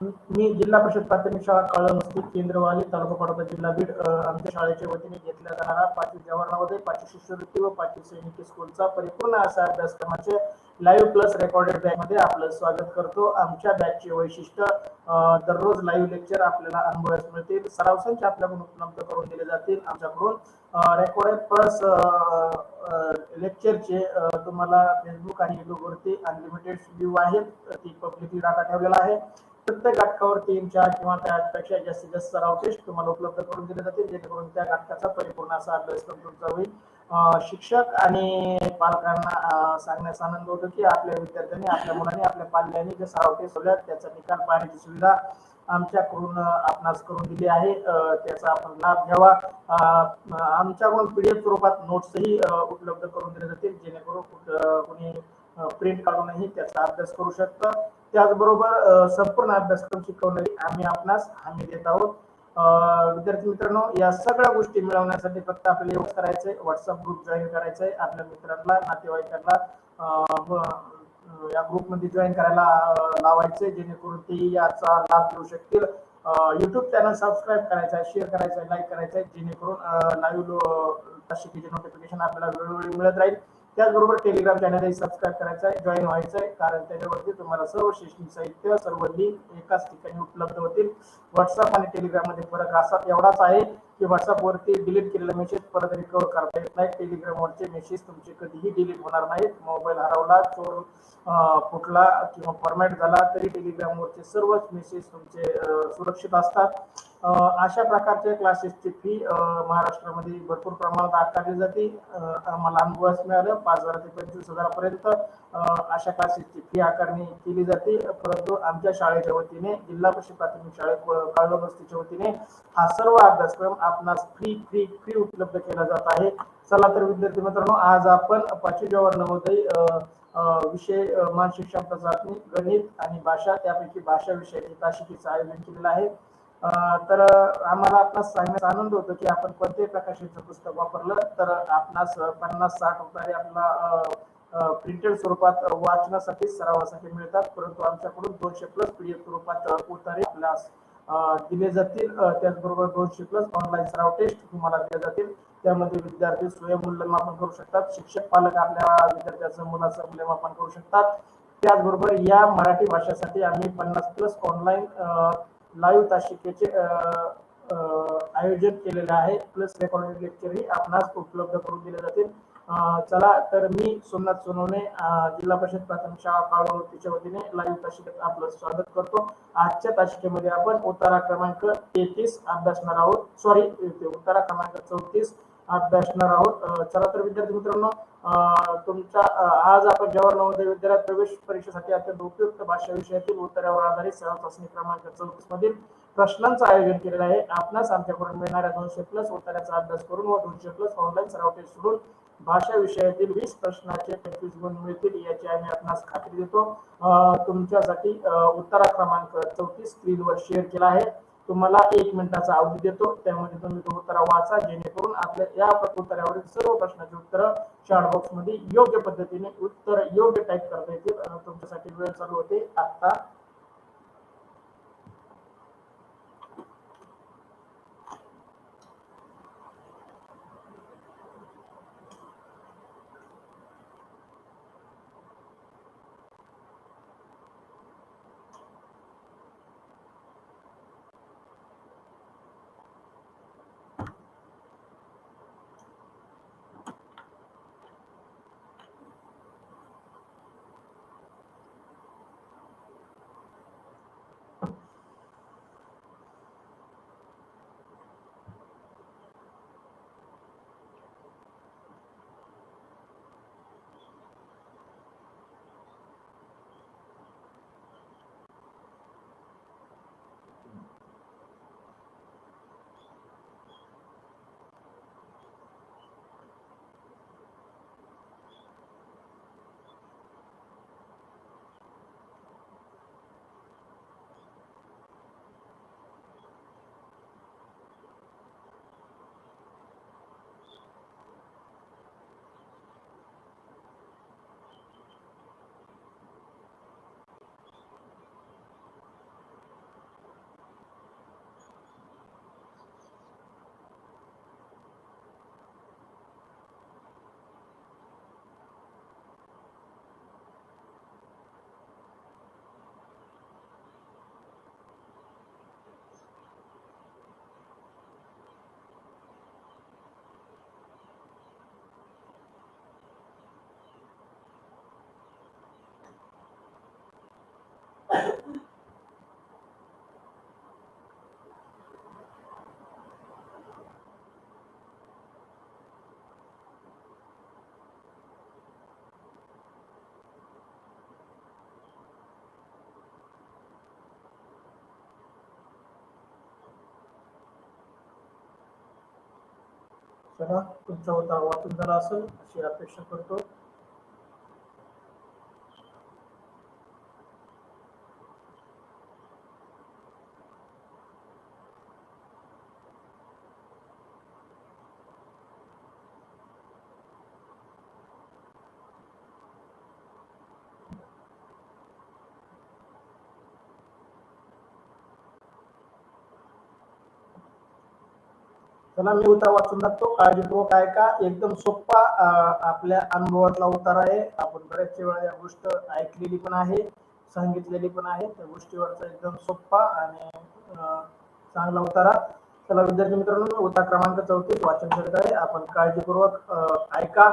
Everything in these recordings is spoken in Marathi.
मी जिल्हा परिषद प्राथमिक शाळा कळमस्ती केंद्रवाली तालुका पडोदा जिल्हा बीड आमच्या शाळेच्या वतीने घेतला जाणारा पाचवी जवानामध्ये पाचवी शिष्यवृत्ती व पाचवी सैनिकी स्कूलचा परिपूर्ण असा अभ्यासक्रमाचे लाईव्ह प्लस रेकॉर्डेड बॅच मध्ये आपलं स्वागत करतो. आमच्या बॅचचे वैशिष्ट्य दररोज लाईव्ह लेक्चर आपल्याला अनुभवास मिळतील. सराव संच आपल्याकडून उपलब्ध करून दिले जातील. आमच्याकडून रेकॉर्डेड प्लस लेक्चरचे तुम्हाला फेसबुक आणि युट्यूबवरती अनलिमिटेड व्ह्यू आहेत ती पब्लिक डाटा ठेवलेला आहे. प्रत्येक घटकावर तीन चार किंवा त्यापेक्षा जास्तीत जास्त सराव टेस्ट तुम्हाला उपलब्ध करून दिले जातील जेणेकरून त्या घटकाचा परिपूर्ण असा अभ्यासक्रम तुमचा होईल. शिक्षक आणि पालकांना सांगण्यास आनंद होतो की आपल्या विद्यार्थ्यांनी आपल्या मुलांनी आपल्या पाल्यांनी जे सराव टेस्ट ठेवल्यात त्याचा निकाल पाहण्याची सुविधा आमच्याकडून आपणास करून दिली आहे. त्याचा आपण लाभ घ्यावा. अं, आमच्याकडून पीडीएफ स्वरूपात नोट्सही उपलब्ध करून दिले जातील जेणेकरून कुठ- अं, प्रिंट काढूनही त्याचा अभ्यास करू शकतं. त्याचबरोबर संपूर्ण अभ्यासक्रम शिकवणारी आम्ही आपणास हमी देत आहोत. विद्यार्थी मित्रांनो या सगळ्या गोष्टी मिळवण्यासाठी फक्त आपल्याला एवढं करायचंय. व्हॉट्सअप ग्रुप जॉईन करायचंय. आपल्या मित्रांना नातेवाईकांना या ग्रुपमध्ये जॉईन करायला लावायचे लावायचंय. जेणेकरून ते याचा लाभ घेऊ शकतील. युट्यूब चॅनल सबस्क्राईब करायचा आहे शेअर करायचं आहे लाईक करायचा आहे जेणेकरून लाईव्ह शिकीचे नोटिफिकेशन आपल्याला वेळोवेळी मिळत राहील. त्याचबरोबर टेलिग्राम चॅनलही सबस्क्राईब करायचं आहे जॉईन व्हायचं आहे कारण त्याच्यावरती तुम्हाला सर्व शैक्षणिक साहित्य सर्व लिंक एकाच ठिकाणी उपलब्ध होतील. व्हॉट्सअप आणि टेलिग्राममध्ये फरक असा एवढाच आहे की व्हॉट्सअपवरती डिलीट केलेला मेसेज परत रिकवर करता येत नाही. टेलिग्रामवरचे मेसेज तुमचे कधीही डिलीट होणार नाहीत. मोबाईल हरवला चोर फुटला किंवा फॉर्मॅट झाला तरी टेलिग्रामवरचे सर्वच मेसेज तुमचे सुरक्षित असतात. अशा प्रकारच्या क्लासेसची फी महाराष्ट्रामध्ये भरपूर प्रमाणात आकारली जाते. आम्हाला अनुभवास मिळालं पाच हजार ते पंचवीस हजारापर्यंत अशा क्लासेसची फी आकारणी केली जाते. परंतु आमच्या शाळेच्या वतीने जिल्हा परिषद प्राथमिक शाळेत काळवा बस्तीच्या वतीने हा सर्व अभ्यासक्रम आपणास फ्री फ्री फ्री उपलब्ध केला जात आहे. चला तर विद्यार्थी मित्रांनो आज आपण पाचवी जवाहर नवोदय अं, विषय अं, मानसिक क्षमता चाचणी गणित आणि भाषा त्यापैकी भाषा विषयाची तासिकेचं आयोजन केलेलं आहे. तर आम्हाला आपणास सांगण्याचा आनंद होतो की आपण कोणत्याही प्रकाशनचं पुस्तक वापरलं तर आपणास पन्नास साठ रुपये आपला प्रिंटेड स्वरूपात वाचनासाठी सरावासाठी मिळतात. परंतु आमच्याकडून दोनशे प्लस पीडीएफ स्वरूपात उतारे आपल्यास दिले जातील. त्याचबरोबर दोनशे प्लस ऑनलाईन सराव टेस्ट तुम्हाला दिले जातील. त्यामध्ये विद्यार्थी स्वयंमूल्यमापन करू शकतात. शिक्षक पालक आपल्या विद्यार्थ्याचं मुलाचं मूल्यमापन करू शकतात. त्याचबरोबर या मराठी भाषेसाठी आम्ही पन्नास प्लस ऑनलाईन लाईव्ह तासिकेचे आयोजन केलेले आहे. प्लस रेकॉर्डेड लेक्चरही आपणास उपलब्ध करून दिले जातील. चला तर मी सोमनाथ सोनवणे जिल्हा परिषद प्राथमिक शाळा काळवतीच्या वतीने लाईव्ह तासिकेत आपलं स्वागत करतो. आजच्या तासिकेमध्ये आपण उतारा क्रमांक तेहतीस अभ्यासणार आहोत. सॉरी उतारा क्रमांक चौतीस अभ्यासणार आहोत. चला तर विद्यार्थी मित्रांनो तुमचा आज आपण जवाहर नवोदय विद्यालयात प्रवेश परीक्षेसाठी अत्यंत उपयुक्त भाषा विषयातील उत्तरावर आधारित सराव चाचणी क्रमांक चौतीस मधील प्रश्नांचं आयोजन केलेलं आहे. आपणास आमच्याकडून मिळणाऱ्या दोनशे प्लस उत्तराचा अभ्यास करून व दोनशे प्लस ऑनलाईन सराव टेस्ट सोडून भाषा विषयातील वीस प्रश्नाचे पंचवीस गुण मिळतील याची आम्ही आपणास खात्री देतो. तुमच्यासाठी उत्तरा क्रमांक चौतीस स्क्रीनवर शेअर केला आहे. तुम्हाला एक मिनिटाचा अवधी देतो. त्यामध्ये तुम्ही तो उत्तरा वाचा जेणेकरून आपल्या या उत्तरावरील सर्व प्रश्नाची उत्तर चॅट बॉक्समध्ये योग्य पद्धतीने उत्तर योग्य टाईप करता येतील. तुमच्यासाठी वेळ चालू होते. आता चला तुमचा होता आवाज झाला असेल अशी अपेक्षा करतो. त्याला मी उतार वाचून टाकतो. काळजीपूर्वक ऐका. एकदम सोप्पा आपल्या अनुभवातला उतारा आहे. आपण बऱ्याचशा वेळा या गोष्ट ऐकलेली पण आहे सांगितलेली पण आहे. त्या गोष्टीवरचा एकदम सोप्पा आणि चांगला उतारा. चला विद्यार्थी मित्रांनो उतार क्रमांक चौतीस वाचन करत आहे. आपण काळजीपूर्वक ऐका.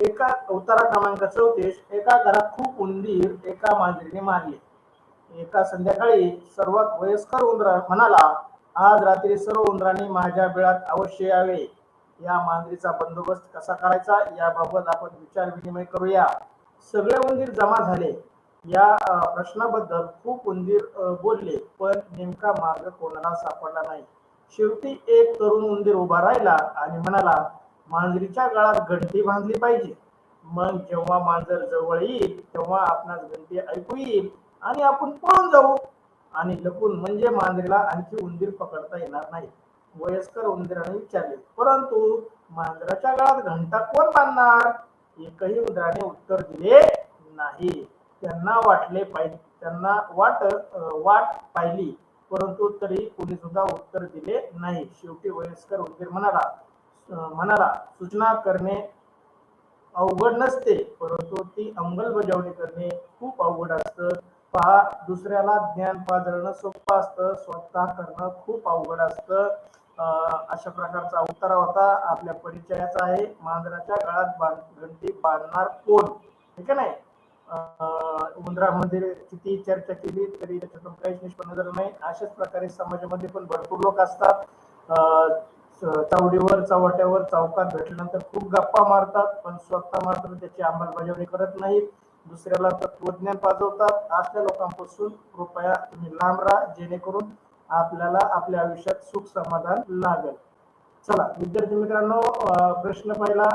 एका उतारा क्रमांक चौतीस एका घरात खूप उंदीर एका मांजरीने मारले. एका संध्याकाळी सर्वात वयस्कर उंदरा म्हणाला आज रात्री सर्व उंदरांनी माझ्या बिळात अवश्य यावे. या मांजरीचा बंदोबस्त कसा करायचा याबाबत आपण विचार विनिमय करूया. सगळे उंदीर जमा झाले. या प्रश्नाबद्दल खूप उंदीर बोलले पण नेमका मार्ग कोणाला सापडला नाही. शेवटी एक तरुण उंदीर उभा राहिला आणि म्हणाला मांजरीच्या गळात घंटी बांधली पाहिजे. मग जेव्हा मांजर जवळ येईल तेव्हा आपणास घंटी ऐकू येईल आणि आपण पळून जाऊ. आणि लपून म्हणजे मांजरीला आणखी उंदीर पकडता येणार नाही. वयस्कर उंदराने विचारले परंतु मांजराच्या गळात घंटा कोण बांधणार? एकही उंदराने उत्तर दिले नाही. त्यांना वाटले पाहिजे त्यांना वाट वाट पाहिली परंतु तरी कोणी सुद्धा उत्तर दिले नाही. शेवटी वयस्कर उंदीर म्हणाला म्हणाला सूचना करणे अवघड नसते परंतु ती अंमलबजावणी करणे खूप अवघड असतं. पहा दुसऱ्याला ज्ञान पाजळणं सोपं असतं स्वतः करणं खूप अवघड असतं. अं, अशा प्रकारचा उतारा होता. आपल्या परिचयाचा आहे. मांजराच्या गळात बांध घंटी बांधणार कोण? ठीक आहे नाही? अं, उंदरामध्ये किती चर्चा केली तरी त्याच्यातून काहीच निष्पन्न झालं नाही. अशाच प्रकारे समाजामध्ये पण भरपूर लोक असतात. अं, चावडीवर चव्हाट्यावर चौकात भेटल्यानंतर खूप गप्पा मारतात पण स्वतः मात्र त्याची अंमलबजावणी करत नाहीत. दुसऱ्याला तत्वज्ञान पाजवतात. अशा लोकांपासून कृपया तुम्ही लांब राहा जेणेकरून आपल्याला आपल्या आयुष्यात सुख समाधान लागेल. चला विद्यार्थी मित्रांनो प्रश्न पहिला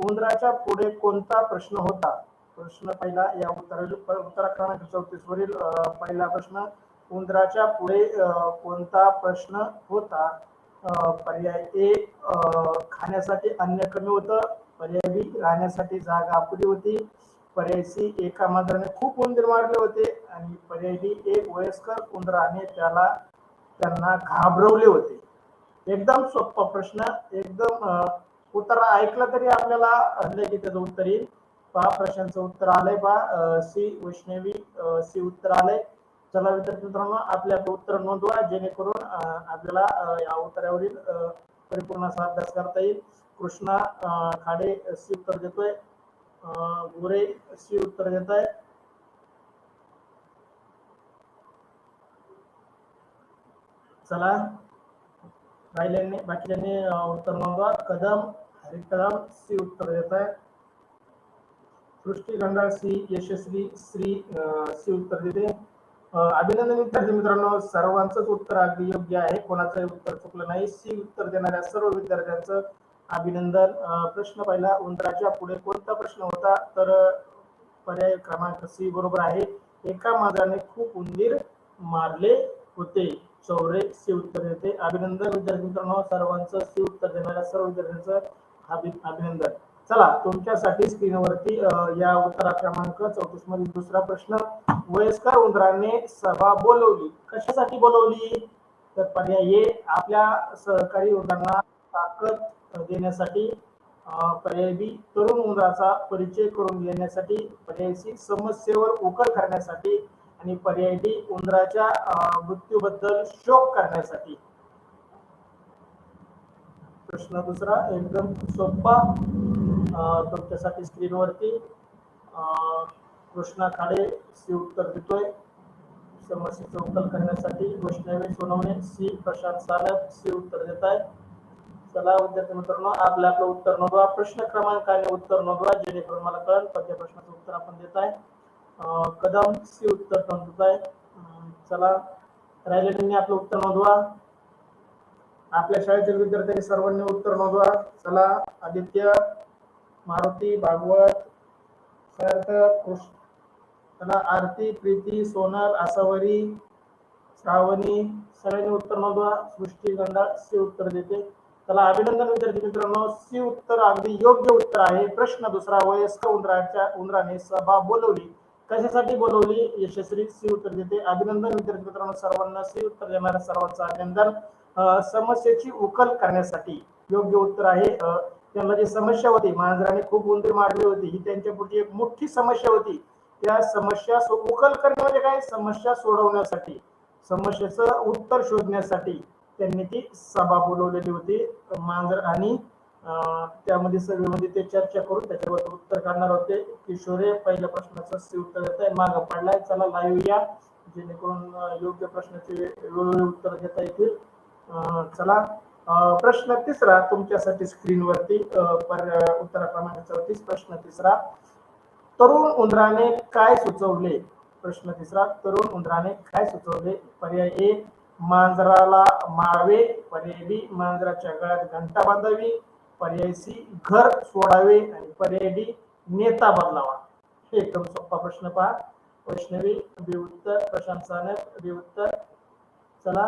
उंदराच्या पुढे कोणता प्रश्न होता? प्रश्न पहिला या उत्तर उत्तरा क्रमांक चौतीस वरील पहिला प्रश्न उंदराच्या पुढे कोणता प्रश्न होता? पर्याय ए खाण्यासाठी अन्न कमी होतं. पर्याय बी राहण्यासाठी जागा अपुरी होती. पर्याय सी एका मांजराने खूप उंदीर मारले होते आणि पर्याय डी एक वयस्कर उंदराने त्याला त्यांना घाबरवले होते. एकदम सोपा प्रश्न एकदम उत्तर ऐकलं तरी आपल्याला की त्याचं उत्तर येईल. पहा प्रश्नाचं उत्तर आलंय पहा. सी वैष्णवी सी उत्तर आलंय. चला विद्यार्थी मित्रांनो आपले आपले उत्तर नोंदवा जेणेकरून आपल्याला या उत्तरावरील परिपूर्ण असा अभ्यास करता येईल. कृष्णा खाडे सी उत्तर देतोय. गोरे सी उत्तर देत आहे चला राहिल्यांनी बाकीच्यांनी उत्तर नोंदवा कदम हरी कदम सी उत्तर देत आहे सृष्टी गंगाळ सी यशस्वी श्री सी उत्तर देते. अभिनंदन विद्यार्थी मित्रांनो सर्वांचंच उत्तर अगदी योग्य आहे. कोणाचंही उत्तर चुकलं नाही. सी उत्तर देणाऱ्या सर्व विद्यार्थ्यांचं अभिनंदन. प्रश्न पहिला उंदराच्या पुढे कोणता प्रश्न होता? तर पर्याय क्रमांक सी बरोबर आहे. एका मांजराने खूप उंदीर मारले होते. चौरे सी उत्तर देते. अभिनंदन विद्यार्थी मित्रांनो सर्वांचं सी उत्तर देणाऱ्या सर्व विद्यार्थ्यांचं अभिनंदन. चला तुमच्यासाठी स्क्रीनवरती या उत्तरा क्रमांक चौतीस मधील दुसरा प्रश्न. वयस्कर उंदराने सभा बोलवली. कशासाठी बोलवली? तर पर्याय आपल्या सहकारी उंदरांना ताकद देण्यासाठी पर्याय बी तरुण उंदराचा परिचय करून घेण्यासाठी पर्याय सी समस्येवर उकर करण्यासाठी आणि पर्याय डी उंदराच्या मृत्यूबद्दल शोक करण्यासाठी. प्रश्न दुसरा एकदम सोपा तुमच्यासाठी स्क्रीनवरती अं, कृष्णा खाडे सी उत्तर देतोय. समस्येचं उकल करण्यासाठी वैष्णवी सोनवणे सी प्रशांत सालप सी उत्तर देत आहेत चला विद्यार्थी मित्रांनो आपलं आपलं उत्तर नोंदवा. प्रश्न क्रमांक आणि उत्तर नोंदवा जेणेकरून मला कळेल पहिल्या प्रश्नाचं उत्तर आपण देत आहे. कदम सी उत्तर नोंदवत आहे. चला राहिलेल्यांनी आपलं उत्तर नोंदवा. आपल्या शाळेतील विद्यार्थ्यांनी सर्वांनी उत्तर नोंदवा. चला आदित्य मारुती भागवत सार्थक कृष्ण. चला आरती प्रीती सोनल आसावरी श्रावणी सगळ्यांनी उत्तर नोंदवा. सृष्टी गंडा सी उत्तर देते. त्याला अभिनंदन विद्यार्थी मित्रांनो. सी उत्तर अगदी योग्य उत्तर आहे. प्रश्न दुसरा वयस्क उंदराच्या उंदराने सभा बोलवली. कशासाठी बोलवली? यशस्वी सी उत्तर देते. अभिनंदन विद्यार्थी मित्रांनो सर्वांना. सी उत्तर देणाऱ्या सर्वांचं अभिनंदन. समस्येची उकल करण्यासाठी योग्य उत्तर आहे. त्यांना जी समस्या होती मांजराने खूप उंदीर मारली होती ही त्यांच्या पुढची एक मोठी समस्या होती. त्या समस्या सो- उकल करणे म्हणजे काय? समस्या सोडवण्यासाठी समस्येचं उत्तर शोधण्यासाठी. त्यांनी ती सभा बोलवलेली होती. मांजर आणि त्यामध्ये सभेमध्ये ते चर्चा करून त्याच्यावर उत्तर काढणार होते. किशोरे पहिल्या प्रश्नाचं उत्तर देत आहे मागं पडलाय. चला लाईव्ह या. जेणेकरून योग्य प्रश्नाचे वेळोवेळी उत्तर देता येतील. चला. प्रश्न तिसरा तुमच्यासाठी स्क्रीनवरती अं, उत्तर क्रमांक चौतीस प्रश्न तिसरा. तरुण उंदराने काय सुचवले? प्रश्न तिसरा. तरुण उंदराने काय सुचवले? पर्याय ए मांजराला मारवे पर्याय बी मांजराच्या गळ्यात घंटा बांधावी पर्याय सी घर सोडावे आणि पर्याय डी नेता बदलावा. हे एकदम सोपा प्रश्न पहा. वैष्णवी बी उत्तर प्रशांत सानप बी उत्तर चला.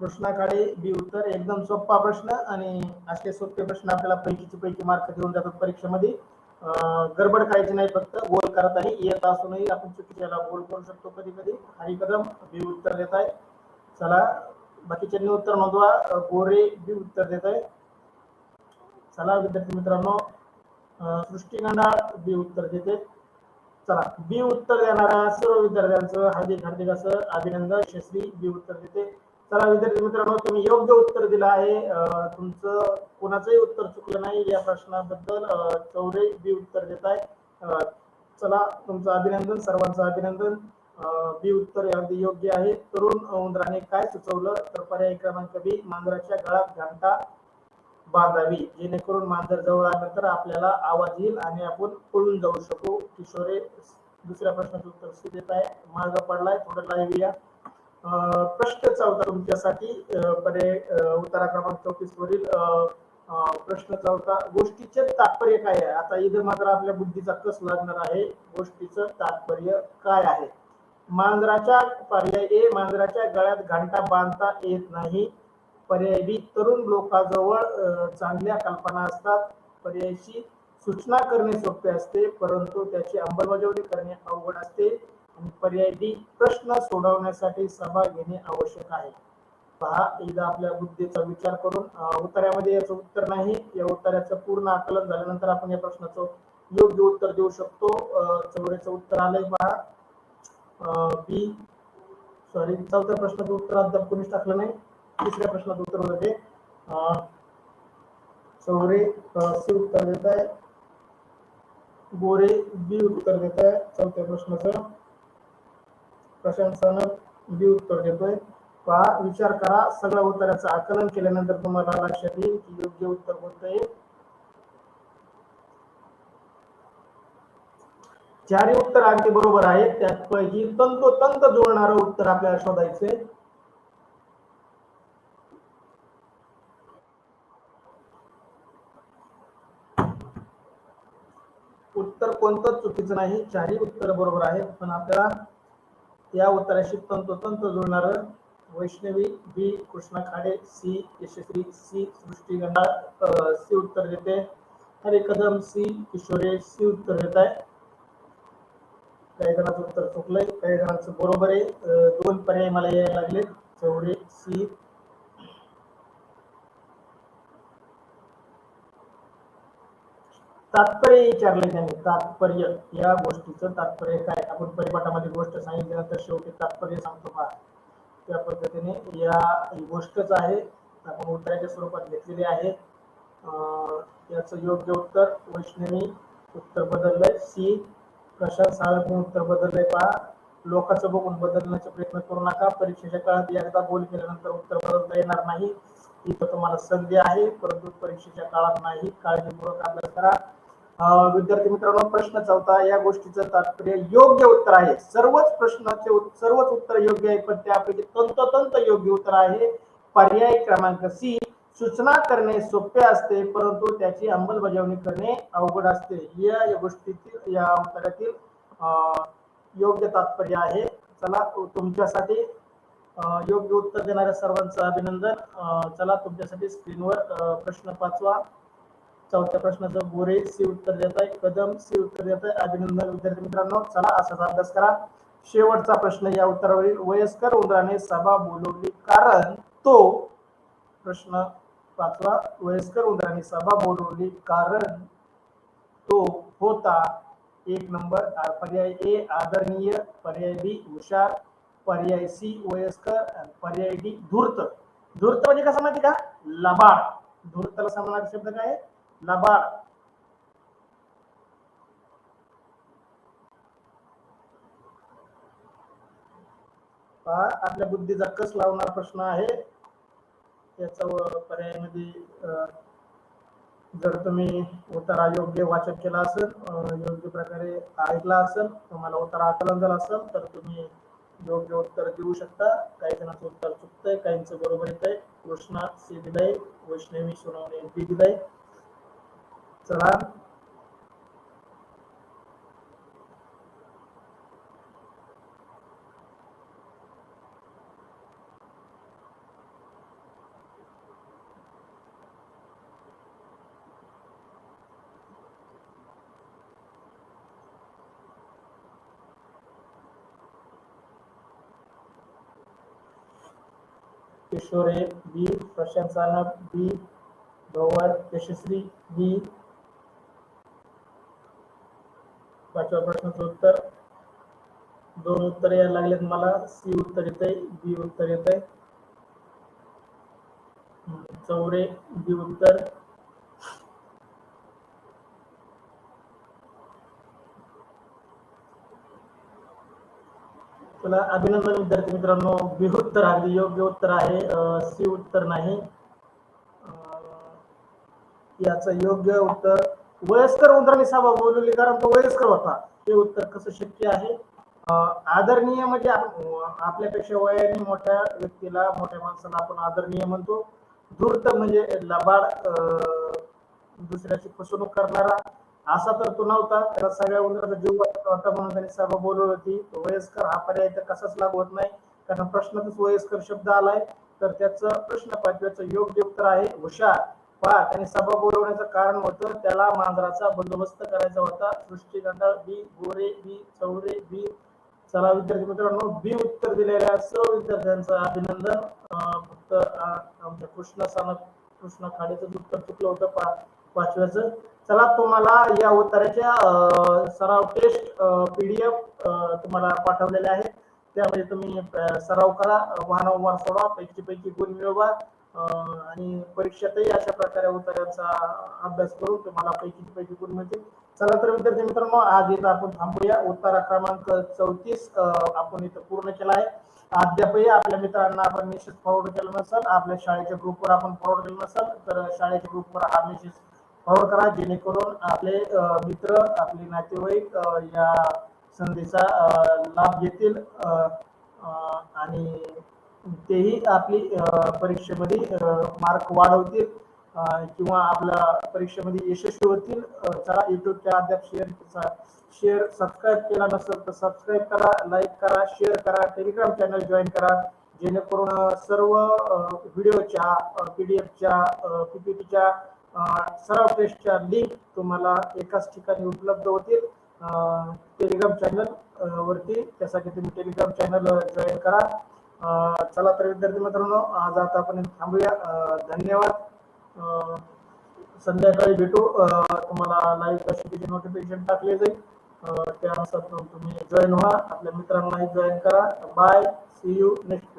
प्रश्नाकडे बी उत्तर एकदम सोपा प्रश्न आणि असे सोपे प्रश्न आपल्याला पैकीचे पैकी मार्क देऊन जातात परीक्षेमध्ये. गडबड करायची नाही फक्त गोल करत आहे. येत असूनही आपण चुकीच्याला गोल करू शकतो कधी कधी हरी कदम बी उत्तर देत आहे. चला बाकीच्यांनी उत्तर नोंदवा. गोरे बी उत्तर देत आहे. चला विद्यार्थी मित्रांनो. सृष्टी गंडाळ बी उत्तर देते चला बी उत्तर देणाऱ्या सर्व विद्यार्थ्यांचं हार्दिक हार्दिक असं अभिनंदन. यशस्वी बी उत्तर देते चला विद्यार्थी मित्रांनो तुम्ही योग्य उत्तर दिलं आहे. तुमचं कोणाचंही उत्तर चुकलं नाही या प्रश्नाबद्दल चौरे बी उत्तर देत आहे चला तुमचं अभिनंदन सर्वांचं अभिनंदन. बी उत्तर अगदी योग्य आहे. तरुण उंदराने काय सुचवलं? तर पर्याय क्रमांक बी मांजराच्या गळात घंटा बांधावी. जेणेकरून मांजर जवळ आल्यानंतर आपल्याला आवाज येईल आणि आपण पळून जाऊ शकू. किशोरे दुसऱ्या प्रश्नाचं उत्तर देत आहे. मार्ग पडलाय थोडं लाईव्ह या. प्रश्न चौथा तुमच्यासाठी. बरे उत्तरा क्रमांक चौतीस वरील प्रश्न चौथा गोष्टीचे तात्पर्य काय आहे? आता इथे मात्र आपल्या बुद्धीचा कस लागणार आहे? गोष्टीचं तात्पर्य काय आहे? मांजराच्या पर्याय ए मांजराच्या गळ्यात घंटा बांधता येत नाही. पर्याय बी तरुण लोकांजवळ चांगल्या कल्पना असतात. पर्याय सी सूचना करणे सोपे असते परंतु त्याची अंमलबजावणी करणे अवघड असते. पर्याय डी प्रश्न सोडवण्यासाठी सभा घेणे आवश्यक आहे. पहा एकदा आपल्या बुद्धीचा विचार करून उत्तरामध्ये याचं उत्तर नाही या उत्तराचं पूर्ण आकलन झाल्यानंतर आपण या प्रश्नाचं योग्य उत्तर देऊ शकतो. चौऱ्याचं उत्तर आलंय पहा. बी सॉरी चौथ्या प्रश्नाचं उत्तर अद्याप कोणीच टाकलं नाही. तिसऱ्या प्रश्नाचं उत्तर होतं ते. चौरे सी उत्तर देत आहे गोरे बी उत्तर देत आहे चौथ्या प्रश्नाचं. प्रशासन सानप उत्तर देतोय. पहा विचार करा. सगळ्या उत्तराचं आकलन केल्यानंतर तुम्हाला लक्षात येईल की योग्य उत्तर कोणतं आहे चारही उत्तर अगदी बरोबर आहेत. त्यापैकी तंतोतंत जुळणारं उत्तर आपल्याला शोधायचंय. उत्तर कोणतंच चुकीचं नाही. चारही उत्तर बरोबर आहेत पण आपल्याला या उत्तराशी तंतोतंत जुळणार Vaishnavi B. Krishna Khade C. Yashasvi C. Srushti Gandal C उत्तर देते. हरे कदम सी. किशोरे सी उत्तर देत आहे काही जणांचं उत्तर चुकलंय काही जणांचं बरोबर आहे. दोन पर्याय मला यायला लागले चौडे सी. तात्पर्य विचारले त्यांनी. तात्पर्य या गोष्टीचं तात्पर्य काय? आपण परिपाठामध्ये गोष्ट सांगितल्यानंतर शेवटी तात्पर्य सांगतो पहा. त्या पद्धतीने या ही गोष्टच आहे. आपण उत्तराच्या स्वरूपात घेतलेली आहे. याचं योग्य उत्तर वैष्णवी उत्तर बदललंय. सी प्रशांत साळपने उत्तर बदललंय. पहा. लोकांचं बघून बदलण्याचा प्रयत्न करू नका. परीक्षेच्या काळात एकदा गोल केल्यानंतर उत्तर बदलता येणार नाही. इथं तुम्हाला संधी आहे. परंतु परीक्षेच्या काळात नाही. काळजीपूर्वक अभ्यास करा. विद्यार्थी मित्रांनो प्रश्न चौथा या गोष्टीचं तात्पर्य योग्य उत्तर आहे. सर्वच प्रश्नाचे सर्वच उत्तर योग्य आहे पण त्यापैकी तंतोतंत योग्य उत्तर आहे पर्याय क्रमांक सी सूचना करणे सोपे असते परंतु त्याची अंमलबजावणी करणे अवघड असते. या या गोष्टीतील या उत्तरातील अं, योग्य तात्पर्य आहे. चला तुमच्यासाठी योग्य उत्तर देणाऱ्या सर्वांचं अभिनंदन. चला तुमच्यासाठी स्क्रीनवर प्रश्न पाचवा. चौथ्या प्रश्नाचं गोरे सी उत्तर देत आहे कदम सी उत्तर देत आहे अभिनंदन विद्यार्थी मित्रांनो चला असाच अभ्यास करा. शेवटचा प्रश्न या उत्तरावरील वयस्कर उंदराने सभा बोलवली कारण तो प्रश्न पाचवा वयस्कर उंदराने सभा बोलवली कारण तो होता एक नंबर पर्याय ए आदरणीय पर्याय बी हुशार पर्याय सी वयस्कर पर्याय डी धूर्त. धूर्त म्हणजे कसं माहिती का? लबाड. धूर्तला समानार्थी शब्द काय लबाड पहा आपल्या बुद्धीचा कस लावणार प्रश्न आहे. त्याचा व- पर्यायामध्ये जर तुम्ही उत्तरा योग्य वाचन केला असेल योग्य प्रकारे ऐकला असेल तुम्हाला उत्तर आकलन झालं असेल तर तुम्ही योग्य उत्तर देऊ शकता. काही जणांचं उत्तर चुकतंय काहींचं बरोबर येत आहे कृष्णा सी. दिलंय वैष्णवी सोनवणे बी दिलंय. चला किशोरे बी प्रशांत सानप बी भवर यशस्वी बी पाचव्या प्रश्नाचं उत्तर. दोन उत्तर यायला लागलेत मला. सी उत्तर येत आहे बी उत्तर येत आहे चौरे बी उत्तर. तुला अभिनंदन विद्यार्थी मित्रांनो. बी उत्तर अगदी योग्य उत्तर आहे. सी उत्तर नाही. याचं योग्य उत्तर वयस्कर उंदराने सभा बोलवली कारण तो वयस्कर होता. हे उत्तर कसं शक्य आहे? आदरणीय म्हणजे आपल्यापेक्षा वयाने मोठ्या व्यक्तीला मोठ्या माणसाला आपण आदरणीय म्हणतो. धूर्त म्हणजे लबाड दुसऱ्याची फसवणूक करणारा. असा तर तो नव्हता. त्याला सगळ्या उंदराचा जीव होता म्हणून त्यांनी सभा बोलवली होती. तो वयस्कर हा पर्याय तर कसाच लागू होत नाही. कारण प्रश्नातच वयस्कर शब्द आलाय. तर त्याचं प्रश्न पाचव्याचं योग्य उत्तर आहे. हुशार. पहा आणि सभा बोलवण्याचं कारण होतं त्याला मांजराचा बंदोबस्त करायचा होता. सृष्टीगंधा बी गोरे बी चौरे बी. चला विद्यार्थी मित्रांनो बी उत्तर दिलेल्या सर्व विद्यार्थ्यांचं अभिनंदन. फक्त आमच्या कृष्ण सानप कृष्ण खाडेच उत्तर चुकलं होतं पा चला तुम्हाला या उत्तराच्या सराव टेस्ट पीडीएफ तुम्हाला पाठवलेल्या आहेत. त्यामध्ये तुम्ही सराव करा. वारंवार सोडा. पैकी पैकी गुण मिळवा. आणि परीक्षेतही अशा प्रकारे उत्तरांचा अभ्यास करून तुम्हाला पैकी पैकी गुण मिळतील म्हणजे चला तर विद्यार्थी मित्रांनो आज इथं आपण थांबूया. उत्तरा क्रमांक चौतीस आपण इथं पूर्ण केला आहे. अद्यापही आपल्या मित्रांना आपण मेसेज फॉरवर्ड केला नसेल आपल्या शाळेच्या ग्रुपवर आपण फॉरवर्ड केला नसेल तर शाळेच्या ग्रुपवर हा मेसेज फॉरवर्ड करा जेणेकरून आपले मित्र आपले नातेवाईक या संधीचा लाभ घेतील आणि तेही आपली परीक्षेमध्ये मार्क वाढवतील किंवा आपल्या परीक्षेमध्ये यशस्वी होतील. चला युट्यूबच्या अद्याप शेअर शेअर सबस्क्राईब केला नसेल तर सबस्क्राईब करा लाईक करा शेअर करा टेलिग्राम चॅनल जॉईन करा. जेणेकरून सर्व व्हिडिओच्या पी डी पीडीएफच्या पीपीटीच्या सराव टेस्टच्या लिंक तुम्हाला एकाच ठिकाणी उपलब्ध होतील. टेलिग्राम चॅनल वरती. त्यासाठी तुम्ही टेलिग्राम चॅनल जॉईन करा. चला तर विद्यार्थी मित्रांनो आज आता आपण थांबूया. धन्यवाद. संध्याकाळी भेटू. तुम्हाला लाईव्ह कशी नोटिफिकेशन टाकले जाईल त्यानुसार तुम्ही जॉईन व्हा. आपल्या मित्रांनाही जॉईन करा. Bye see you next